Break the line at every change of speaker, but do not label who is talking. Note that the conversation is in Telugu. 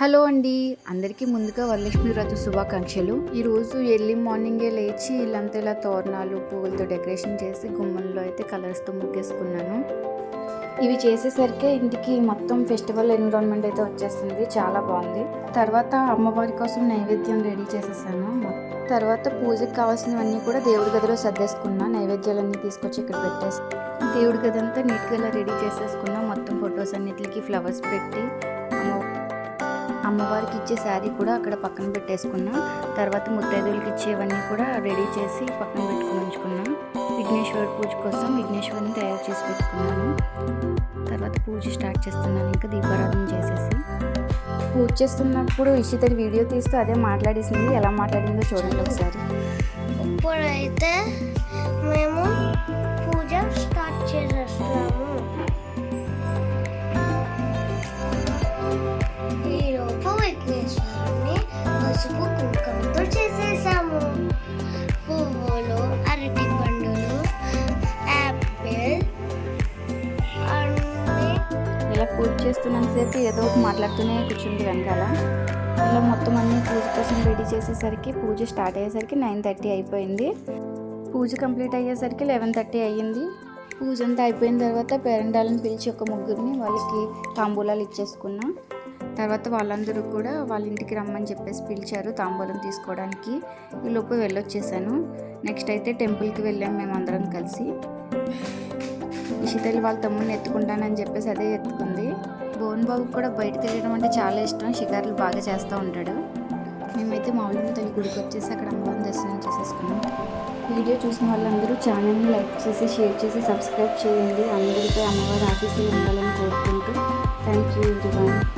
హలో అండి. అందరికీ ముందుగా వరలక్ష్మి వ్రత శుభాకాంక్షలు. ఈరోజు ఎర్లీ మార్నింగే లేచి ఇల్లంతా ఇలా తోరణాలు పువ్వులతో డెకరేషన్ చేసి గుమ్మంలో అయితే కలర్స్తో ముగ్గేసుకున్నాను. ఇవి చేసేసరికి ఇంటికి మొత్తం ఫెస్టివల్ ఎన్విరాన్మెంట్ అయితే వచ్చేస్తుంది. చాలా బాగుంది. తర్వాత అమ్మవారి కోసం నైవేద్యం రెడీ చేసేసాను. తర్వాత పూజకి కావాల్సినవన్నీ కూడా దేవుడి గదిలో సర్దేసుకున్నా. నైవేద్యాలన్నీ తీసుకొచ్చి ఇక్కడ పెట్టేసి దేవుడి గది అంతా నీట్గా ఇలా రెడీ చేసేసుకున్నా. మొత్తం ఫొటోస్ అన్నిటికి ఫ్లవర్స్ పెట్టి అమ్మవారికి ఇచ్చే శారీ కూడా అక్కడ పక్కన పెట్టేసుకున్నా. తర్వాత ముత్తైదువులకి ఇచ్చేవన్నీ కూడా రెడీ చేసి పక్కన పెట్టుకుని ఉంచుకున్నా. విఘ్నేశ్వర పూజ కోసం విఘ్నేశ్వరిని తయారు చేసి పెట్టుకున్నాను. తర్వాత పూజ స్టార్ట్ చేస్తున్నాను. ఇంకా దీపారాధన చేసేసి. పూజ చేస్తున్నప్పుడు ఇషితడి వీడియో తీస్తూ అదే మాట్లాడేసింది. ఎలా మాట్లాడిందో చూడండి ఒకసారి.
ఇప్పుడైతే మేము పూజ
చేస్తున్నంతసేపు ఏదో ఒక మాట్లాడుతూనే కూర్చుంది వెనకాల. ఇలా మొత్తం అన్ని పూజ కోసం రెడీ చేసేసరికి పూజ స్టార్ట్ అయ్యేసరికి నైన్ థర్టీ అయిపోయింది. పూజ కంప్లీట్ అయ్యేసరికి లెవెన్ థర్టీ అయ్యింది. పూజ అంతా అయిపోయిన తర్వాత పేరెంటాలను పిలిచి ఒక ముగ్గురిని వాళ్ళకి తాంబూలాలు ఇచ్చేసుకున్నా. తర్వాత వాళ్ళందరూ కూడా వాళ్ళ ఇంటికి రమ్మని చెప్పేసి పిలిచారు తాంబూలం తీసుకోవడానికి. ఈ లోపు వెళ్ళొచ్చేసాను. నెక్స్ట్ అయితే టెంపుల్కి వెళ్ళాం అందరం కలిసి. ఇషితల్లి వాళ్ళ తమ్ముడిని ఎత్తుకుంటానని చెప్పేసి అదే ఎత్తుకుంది పవన్ బాబుకి కూడా బయట తిరగడం అంటే చాలా ఇష్టం. షికారులు బాగా చేస్తూ ఉంటాడు. మేమైతే మామూలుగా తల్లి గుడికి వచ్చేసి అక్కడ అమ్మవారిని దర్శనం చేసేసుకున్నాం. వీడియో చూసిన వాళ్ళందరూ ఛానల్ని లైక్ చేసి షేర్ చేసి సబ్స్క్రైబ్ చేయండి. అందరికీ అమ్మవారి ఆఫీసులు ఉండాలని కోరుకుంటూ థ్యాంక్ యూ బాయ్